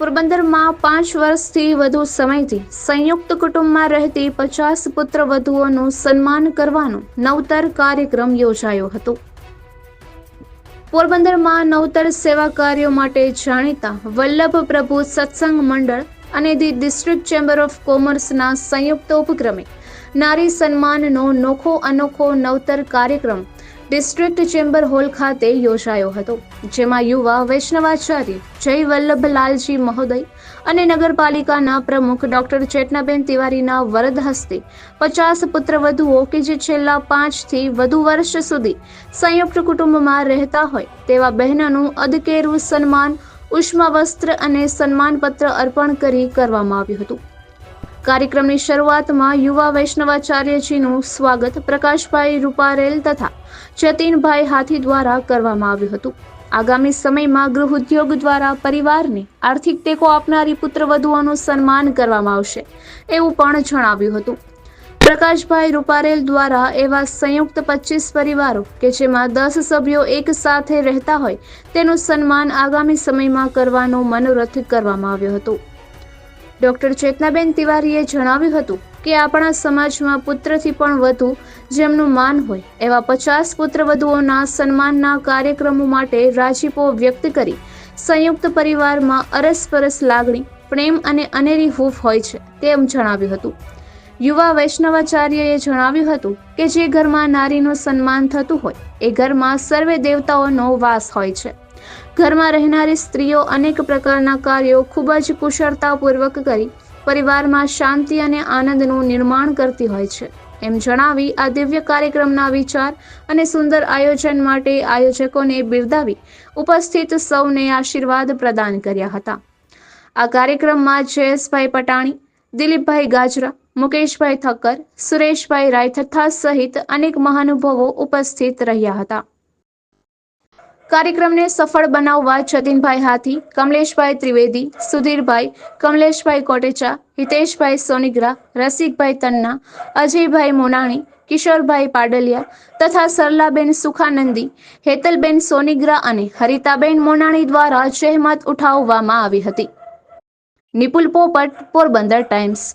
પોરબંદરમાં પાંચ વર્ષથી વધુ સમયથી સંયુક્ત કુટુંબમાં રહેતી પચાસ પુત્ર વધુઓનું સન્માન કરવાનો નવતર કાર્યક્રમ યોજાયો હતો. પોરબંદરમાં નવતર સેવા કાર્યો માટે જાણીતા વલ્લભ પ્રભુ સત્સંગ મંડળ અને ધી ડિસ્ટ્રિક્ટ ચેમ્બર ઓફ કોમર્સના સંયુક્ત ઉપક્રમે નારી સન્માનનો નોખો અનોખો નવતર કાર્યક્રમ ડિસ્ટ્રિક્ટ ચેમ્બર હોલ ખાતે યોજાયો હતો, જેમાં યુવા વૈષ્ણવાચાર્ય જય વલ્લભલાલજી મહોદય અને નગરપાલિકાના પ્રમુખ ડોક્ટર ચેતનાબેન તિવારીના વરદ હસ્તે પચાસ પુત્રવધુઓ કે જે છેલ્લા પાંચથી વધુ વર્ષ સુધી સંયુક્ત કુટુંબમાં રહેતા હોય તેવા બહેનોનું અદકેરું સન્માન ઉષ્મા વસ્ત્ર અને સન્માનપત્ર અર્પણ કરી કરવામાં આવ્યું હતું. કાર્યક્રમની શરૂઆતમાં યુવા વૈષ્ણવાચાર્યજીનું સ્વાગત પ્રકાશભાઈ રૂપારેલ તથા જતીનભાઈ હાથી દ્વારા કરવામાં આવ્યું હતું. આગામી સમયમાં ગૃહ ઉદ્યોગ દ્વારા પરિવારને આર્થિક ટેકો આપનારી પુત્રવધુઓનું સન્માન કરવામાં આવશે એવું પણ જણાવ્યું હતું. પ્રકાશભાઈ રૂપારેલ દ્વારા એવા સંયુક્ત પચીસ પરિવારો કે જેમાં દસ સભ્યો એક સાથે રહેતા હોય તેનું સન્માન આગામી સમયમાં કરવાનો મનોરથ કરવામાં આવ્યો હતો. ડોક્ટર ચેતનાબેન તિવારીએ જણાવ્યું હતું કે આપણા સમાજમાં પુત્રથી પણ વધુ જેમનું માન હોય, એવા પચાસ પુત્રવધુઓના સન્માનના કાર્યક્રમો માટે રાજીપો વ્યક્ત કરી સંયુક્ત પરિવારમાં અરસપરસ લાગણી, પ્રેમ અને અનેરી હૂફ હોય છે તેમ જણાવ્યું હતું. યુવા વૈષ્ણવાચાર્યએ જણાવ્યું હતું કે જે ઘરમાં નારીનું સન્માન થતું હોય, એ ઘરમાં સર્વે દેવતાઓનો વાસ હોય છે. ઘરમાં રહેનારી સ્ત્રીઓ અનેક પ્રકારના કાર્યો ખૂબ જ કુશળતાપૂર્વક કરી પરિવારમાં શાંતિ અને આનંદનું નિર્માણ કરતી હોય છે. એમ જણાવી આ દિવ્ય કાર્યક્રમના વિચાર અને સુંદર આયોજન માટે આયોજકોને બિરદાવી ઉપસ્થિત સૌને આશીર્વાદ પ્રદાન કર્યા હતા. આ કાર્યક્રમમાં જયેશભાઈ પટાણી, દિલીપભાઈ ગાજરા, મુકેશભાઈ થક્કર, સુરેશભાઈ રાયથથા સહિત અનેક મહાનુભાવો ઉપસ્થિત રહ્યા હતા. કાર્યક્રમને સફળ બનાવવા જતીનભાઈ હાથી, કમલેશભાઈ ત્રિવેદી, સુધીરભાઈ, કમલેશભાઈ કોટેચા, હિતેશભાઈ સોનિગ્રા, રસિકભાઈ તન્ના, અજયભાઈ મોનાણી, કિશોરભાઈ પાડલિયા તથા સરલાબેન સુખાનંદી, હેતલબેન સોનિગ્રા અને હરિતાબેન મોનાણી દ્વારા જહેમત ઉઠાવવામાં આવી હતી. નિપુલ પોપટ, પોરબંદર ટાઈમ્સ.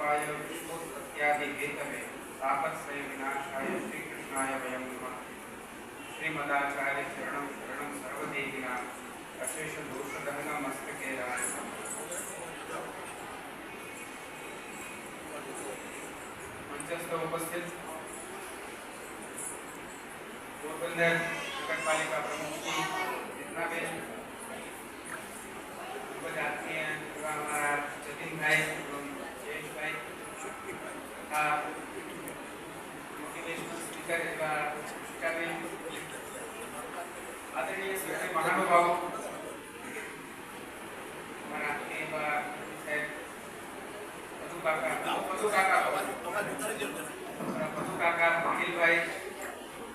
રૂપાય વિશ્વોત્પત્યાદિ હેતવે તાપત્રય વિનાશાય શ્રી કૃષ્ણાય વયમ નમઃ શ્રીમદાચાર્ય ચરણમ શરણમ સર્વદેહિના અશેષ દોષદહન મસ્તકે રાય મંચસ્થ ઉપસ્થિત પોરબંદર નગરપાલિકા પ્રમુખજી ચેતનાબેન ખૂબ જ આત્મીય એવા અમારા જતીનભાઈ જયેશભાઈ તથા મોટિવેશનલ સ્પીકર એવા શિકાબેન આદરણીય સર્વે મહાનુભાવો અમારા આત્મીય એવા સાહેબ મધુ કાકા મધુ કાકા અમારા કાકા અનિલભાઈ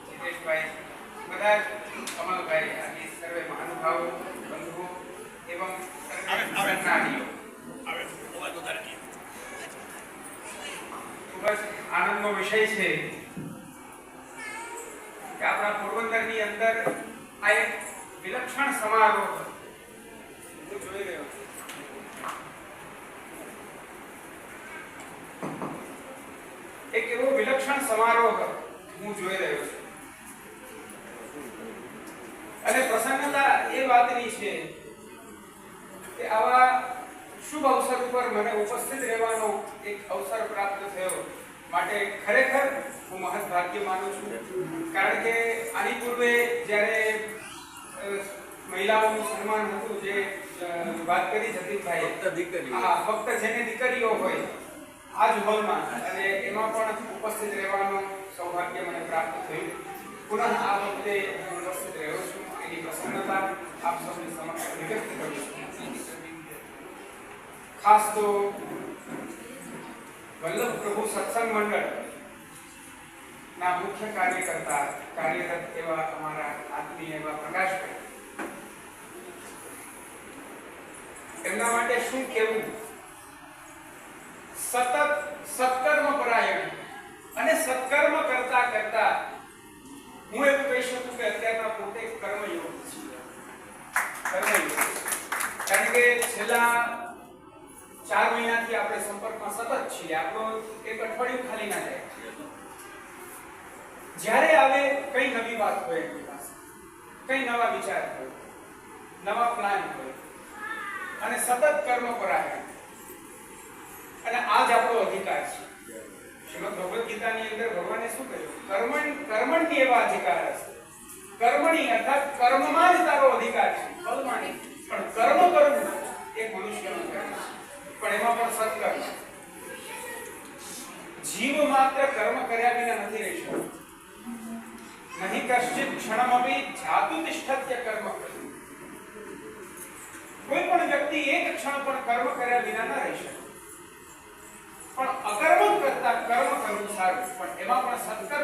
જીતેશભાઈ બધા કમલભાઈ આદિ સર્વે મહાનુભાવો બંધુઓ એવં ખૂબ જ આનંદનો વિષય છે કે આપણા પોરબંદરની અંદર આ એક વિલક્ષણ સમારોહ હું જોઈ રહ્યો એક એવો વિલક્ષણ સમારોહ હું જોઈ રહ્યો છું અને પ્રસન્નતા એ વાતની છે કે આવા શુભ અવસર ઉપર મને ઉપસ્થિત રહેવાનો એક અવસર પ્રાપ્ત થયો. માટે ખરેખર હું મહદ ભાગ્ય માનું છું. કારણ કે આની પૂર્વે જ્યારે મહિલાઓનું સન્માન હતું જે વાત કરી જતીનભાઈ ફક્ત દીકરી હા ફક્ત જેને દીકરીઓ હોય આ જ હોલમાં. અને એમાં પણ ઉપસ્થિત રહેવાનું સૌભાગ્ય મને પ્રાપ્ત થયું. પુનઃ આ વખતે હું ઉપસ્થિત રહ્યો છું. એની પ્રસન્નતા આપ સૌની સમક્ષ વ્યક્ત કરું ખાસ તો વલ્લભ પ્રભુ સત્સંગ મંડળ ના મુખ્ય કાર્યકર્તા કાર્યરત એવા અમારા આત્મીય એવા પ્રકાશભાઈ એમના માટે શું કહેવું? સતત સત્કર્મ પરાયણ અને સત્કર્મ કરતા કરતા હું એવું કહી શકું કે અત્યારના પોતે કર્મયોગ છીએ કર્મયોગ કારણ કે છેલ્લા ચાર મહિનાથી આપણે સંપર્કમાં સતત છીએ. આપણો એક અઠવાડિયું ખાલી ના જાય. જ્યારે આવે કઈ નવી વાત હોય એમની પાસે. કઈ નવા વિચાર હોય. નવા પ્લાન હોય. અને સતત કર્મ પરાયણ અને આ જ આપણો અધિકાર છે. શ્રીમદ ભગવદ ગીતાની અંદર ભગવાને શું કહ્યું? કર્મણ કર્મણની એવા અધિકાર હશે. કર્મણી અર્થાત કર્મમાં જ તારો અધિકાર છે. નહીં પણ કર્મ કરવું એ મનુષ્યનો કર્મ પણ એમાં પણ સત્કર્મ જીવ માત્ર કર્મ કર્યા વિના નથી રહી શકતો. નહીં કશ્ચિત ક્ષણમપી જાતુ તિષ્ઠત્ય કર્મ કોઈ પણ વ્યક્તિ એક ક્ષણ પણ કર્મ કર્યા વિના ન રહી શકે. પણ અકર્મ કરતા કર્મ કરવું સારું, પણ એમાં પણ સત્કર્મ